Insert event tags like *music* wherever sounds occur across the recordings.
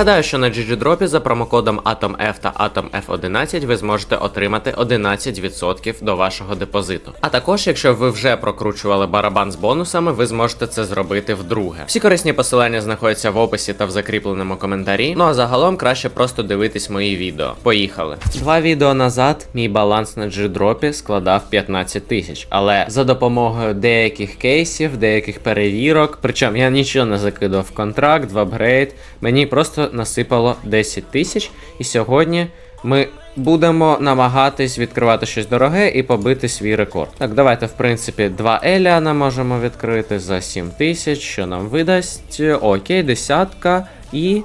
Нагадаю, що на GGDrop за промокодом AtomF та AtomF11 ви зможете отримати 11% до вашого депозиту. А також, якщо ви вже прокручували барабан з бонусами, ви зможете це зробити вдруге. Всі корисні посилання знаходяться в описі та в закріпленому коментарі. Ну а загалом краще просто дивитись мої відео. Поїхали. Два відео назад мій баланс на GDrop складав 15 тисяч, але за допомогою деяких кейсів, деяких перевірок, причому я нічого не закидав в контракт, в апгрейд, мені просто насипало 10 тисяч, і сьогодні ми будемо намагатись відкривати щось дороге і побити свій рекорд. Так, давайте, в принципі, два Еліана можемо відкрити за 7 тисяч, що нам видасть. Окей, десятка і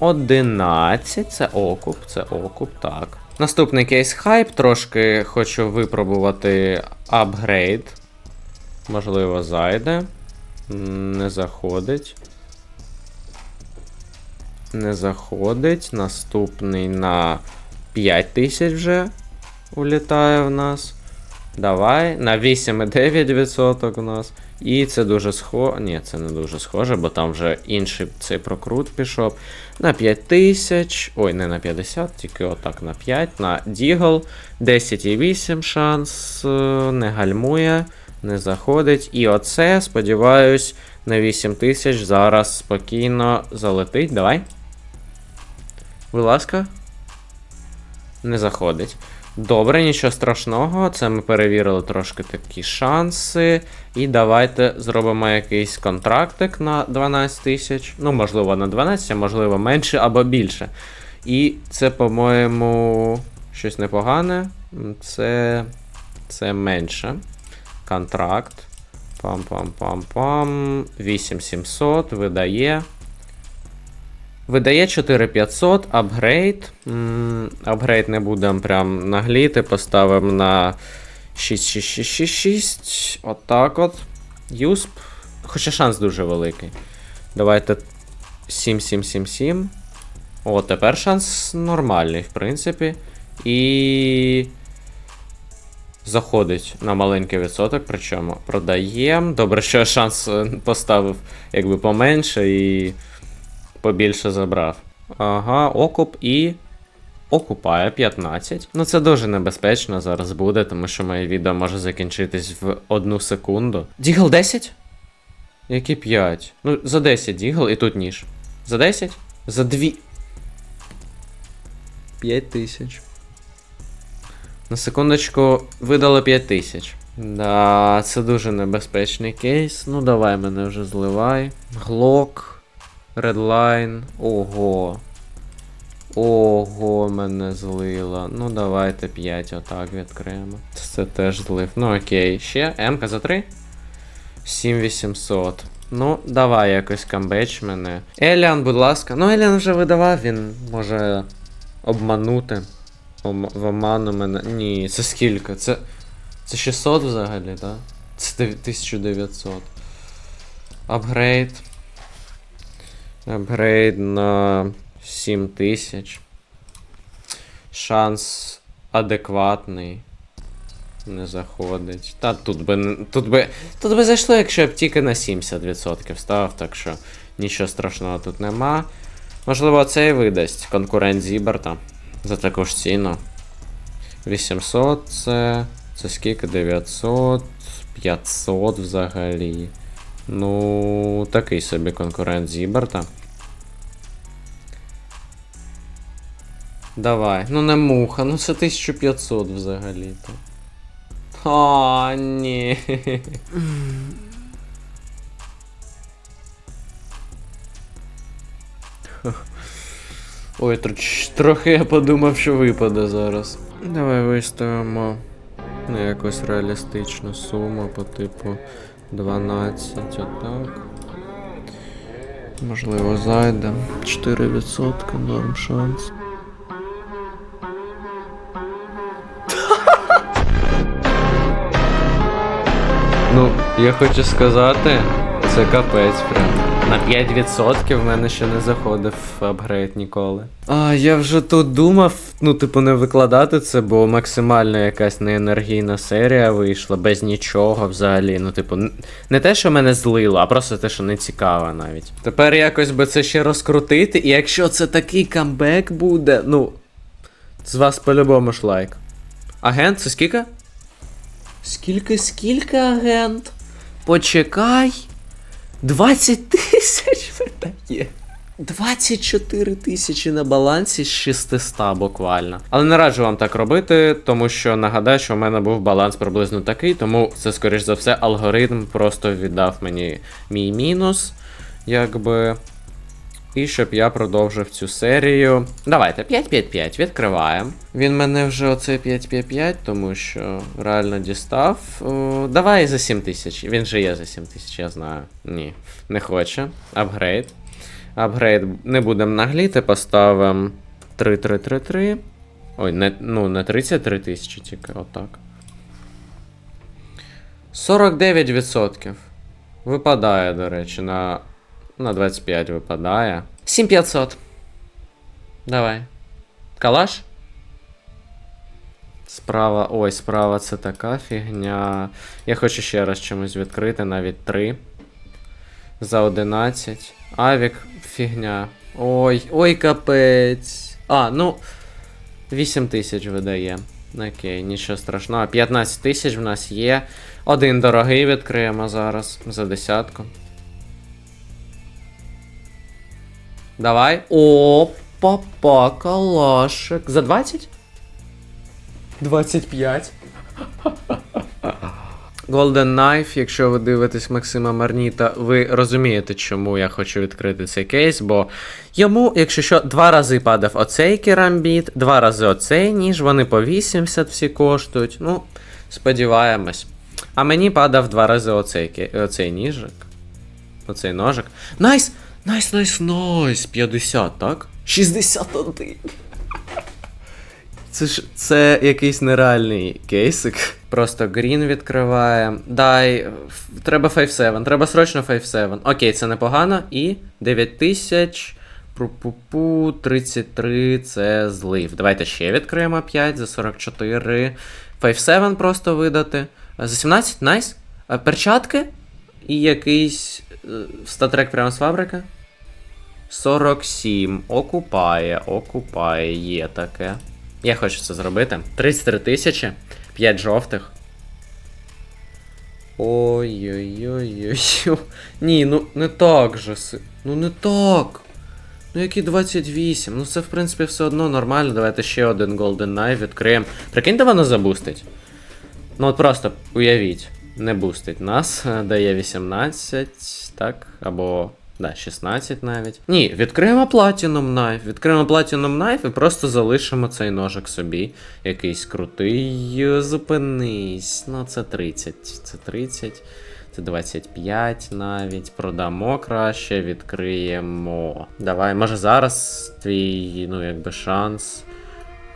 11. Це окуп, це окуп, так. Наступний кейс хайп. Трошки хочу випробувати апгрейд. Можливо, зайде. Не заходить. Не заходить. Наступний на 5000 вже улітає в нас. Давай. На 8,9% у нас. І це дуже схоже. Ні, це не дуже схоже, бо там вже інший цей прокрут пішов. На 5000. Ой, не на 50, тільки отак на 5. На Дігл. 10,8 шанс. е, Не гальмує, не заходить. І оце, сподіваюсь, на 8000 зараз спокійно залетить. Давай. Будь ласка. Не заходить. Добре, нічого страшного. Це ми перевірили трошки такі шанси. І давайте зробимо якийсь контрактик на 12 тисяч. Ну, можливо, на 12, а можливо, менше або більше. І це, по-моєму, щось непогане. Це. Це менше. Контракт. Пам-пам-пам-пам. 8700 видає. Видає 4500, апгрейд. Апгрейд не будемо прям нагліти, поставимо на 6666. Отак от. Юсп. Хоча шанс дуже великий. Давайте 7777. О, тепер шанс нормальний, в принципі. І. Заходить на маленький відсоток, причому продаємо. Добре, що шанс е, поставив якби поменше і побільше забрав. Ага, окуп і. Окупає 15. Ну це дуже небезпечно зараз буде, тому що моє відео може закінчитись в одну секунду. Дігл 10? Які 5? Ну, за 10 дігл і тут ніж. За 10? За 2. 5 тисяч. На секундочку видали 5 тисяч. Да, це дуже небезпечний кейс. Ну давай мене вже зливай. Глок. Редлайн. Ого. Ого, мене злило. Ну давайте 5 отак відкриємо. Це теж злив. Ну окей. Ще М-ка за 3. 7800. Ну, давай якось камбеч мене. Еліан, будь ласка. Ну, Еліан вже видавав, він може обманути. В оману мене. Ні, це скільки? Це. Це 600 взагалі, так? Це 1900. Апгрейд. Апгрейд на 7000. Шанс адекватний. Не заходить. Та тут би. Тут би. Тут би зайшло, якщо б тільки на 70% ставив, так що нічого страшного тут нема. Можливо, цей видасть конкурент Зіберта за таку ж ціну. 800 це. Це скільки? 900, 500 взагалі. Ну, такий собі конкурент Зіберта. Давай. Ну не муха, ну це 1500 взагалі-то. А, ні. Ой, троч- трохи я подумав, що випаде зараз. Давай виставимо якусь реалістичну суму по типу 12, отак. Можливо, зайде. 4% норм шанс. Ну, я хочу сказати, це капець прям. На 5% в мене ще не заходив апгрейд ніколи. А я вже тут думав, ну, типу, не викладати це, бо максимально якась неенергійна серія вийшла, без нічого взагалі. Ну, типу, не те, що мене злило, а просто те, що не цікаво навіть. Тепер якось би це ще розкрутити, і якщо це такий камбек буде, ну. З вас по-любому ж лайк. Агент, це скільки? Скільки, скільки агент? Почекай. 20 тисяч видає. 24 тисячі на балансі з 600 буквально. Але не раджу вам так робити, тому що нагадаю, що в мене був баланс приблизно такий, тому це, скоріш за все, алгоритм просто віддав мені мій мінус, якби. І щоб я продовжив цю серію. Давайте, 5-5-5, відкриваємо. Він мене вже оце 5-5-5, тому що реально дістав. О, давай за 7 тисяч. Він же є за 7 тисяч, я знаю. Ні, не хоче. Апгрейд. Апгрейд не будемо нагліти, поставимо 3-3-3-3. Ой, не, ну, не 33 тисячі, тільки отак. 49%. Випадає, до речі, на на 25 випадає. 7500. Давай. Калаш? Справа. Ой, справа це така фігня. Я хочу ще раз чимось відкрити, навіть 3. За 11. Авік фігня. Ой, ой, капець. А, ну. 8 тисяч видає. Окей, нічого страшного. 15 тисяч в нас є. Один дорогий відкриємо зараз за десятку. Давай. О, папа, калашик. За 20? 25. Golden Knife, якщо ви дивитесь Максима Марніта, ви розумієте, чому я хочу відкрити цей кейс, бо йому, якщо що, два рази падав оцей керамбіт, два рази оцей ніж, вони по 80 всі коштують. Ну, сподіваємось. А мені падав два рази оцей, оцей ніжик. Оцей ножик. Найс! Найс, найс, найс! 50, так? 61. Це ж це якийсь нереальний кейсик. Просто Грін відкриває. Дай. Треба 5-7. Треба срочно 5-7. Окей, це непогано. І 9000. Пу-пу-пу, 33 це злив. Давайте ще відкриємо 5 за 44. 5-7 просто видати. За 17, найс. А Перчатки. І якийсь статрек прямо з фабрики. 47. Окупає, окупає, є таке. Я хочу це зробити. 33 тисячі, 5 жовтих. Ой-ой-ой-ой. Ні, ну не так же. Ну не так. Ну які 28. Ну це в принципі все одно нормально. Давайте ще один Golden Knife відкриємо. Прикиньте, воно забустить. Ну от просто уявіть, не бустить нас, е, дає 18, так, або. Да, 16 навіть. Ні, відкриємо Platinum Knife. Відкриємо Platinum Knife і просто залишимо цей ножик собі. Якийсь крутий. Зупинись. Ну, це 30. Це 30. Це 25 навіть. Продамо краще, відкриємо. Давай, може зараз твій, ну, якби шанс.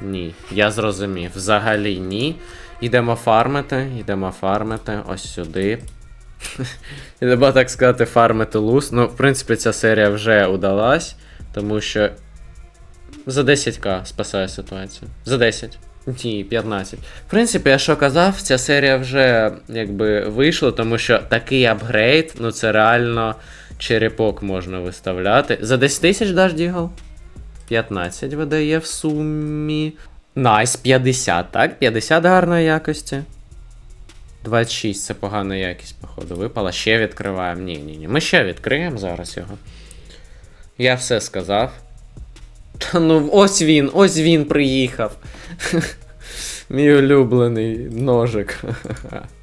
Ні, я зрозумів. Взагалі ні. Йдемо фармити, йдемо фармити ось сюди. Йдемо, так сказати, фармити лус. Ну, в принципі, ця серія вже удалась, тому що за 10к спасає ситуацію. За 10. Ні, 15. В принципі, я що казав, ця серія вже якби вийшла, тому що такий апгрейд, ну це реально черепок можна виставляти. За 10 тисяч даш Дігл? 15 видає в сумі. Найс, 50, так? 50 гарної якості. 26 це погана якість, походу, випала. Ще відкриваємо. Ні, ні, ні. Ми ще відкриємо зараз його. Я все сказав. Та ну, ось він, ось він приїхав. *laughs* Мій улюблений ножик. *laughs*